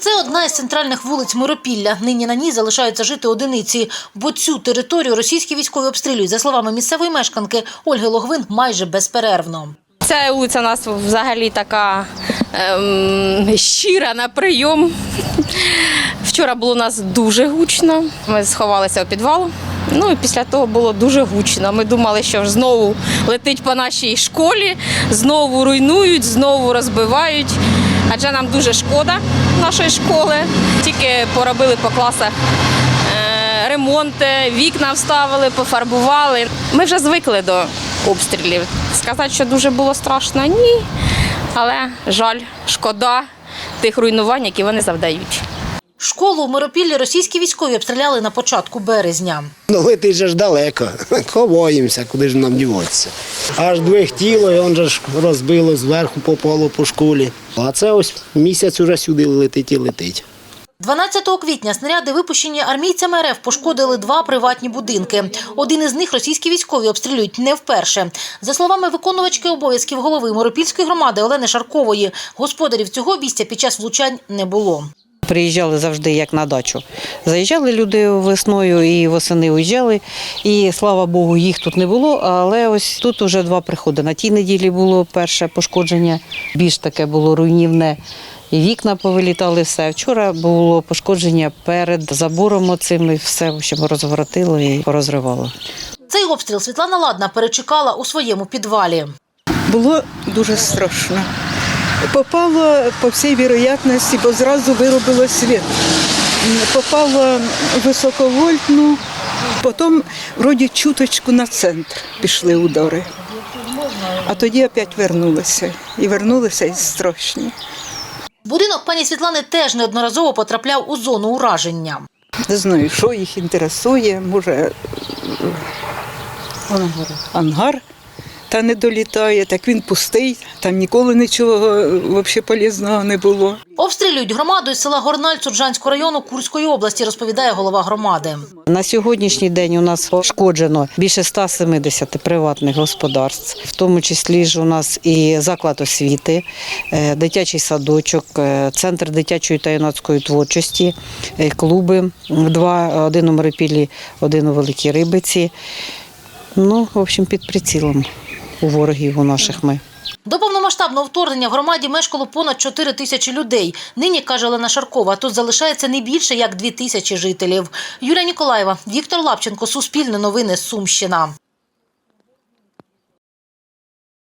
Це одна із центральних вулиць Миропілля. Нині на ній залишаються жити одиниці, бо цю територію російські військові обстрілюють, за словами місцевої мешканки Ольги Логвин, майже безперервно. Ця вулиця у нас взагалі така ем, щира на прийом. Вчора було у нас дуже гучно. Ми сховалися у підвал. Ну і після того було дуже гучно. Ми думали, що знову летить по нашій школі, знову руйнують, знову розбивають. Адже нам дуже шкода нашої школи. Тільки поробили по класах ремонт, ремонти, вікна вставили, пофарбували. Ми вже звикли до обстрілів. Сказати, що дуже було страшно, ні. Але жаль, шкода тих руйнувань, які вони завдають. Школу у Миропіллі російські військові обстріляли на початку березня. Ну, летить же ж далеко. Ховаємося, куди ж нам діватися. Аж двихтіло, і он же ж розбило зверху попало по школі. А це ось місяць уже сюди летить і летить. 12 квітня снаряди, випущені армійцями РФ, пошкодили два приватні будинки. Один із них російські військові обстрілюють не вперше. За словами виконувачки обов'язків голови Миропільської громади Олени Шаркової, господарів цього обійстя під час влучань не було. Приїжджали завжди як на дачу. Заїжджали люди весною і восени уїжджали. І слава Богу, їх тут не було. Але ось тут вже два приходи. На тій неділі було перше пошкодження, більш таке було руйнівне. І вікна повилітали все. Вчора було пошкодження перед забором оцим, і все розворотило і порозривало. Цей обстріл Світлана Ладна перечекала у своєму підвалі. Було дуже страшно. Попало по всій вірогідності, бо зразу виробило світ. Попало в високовольтну, потім вроді чуточку на центр пішли удари. А тоді опять вернулися. І вернулися і страшні. Будинок пані Світлани теж неодноразово потрапляв у зону ураження. Не знаю, що їх інтересує, може ангар та не долітає, так він пустий, там ніколи нічого взагалі полезного не було. Обстрілюють громаду із села Горналь Суржанського району Курської області, розповідає голова громади. На сьогоднішній день у нас пошкоджено більше 170 приватних господарств, в тому числі ж у нас і заклад освіти, е, дитячий садочок, е, центр дитячої та юнацької творчості, е, клуби два, один у Миропіллі, один у Великій Рибиці. Ну, в общем, під прицілом у ворогів у наших ми. До повномасштабного вторгнення в громаді мешкало понад 4 тисячі людей. Нині, каже Олена Шаркова, тут залишається не більше як 2 тисячі жителів. Юлія Ніколаєва, Віктор Лапченко, Суспільне новини, Сумщина.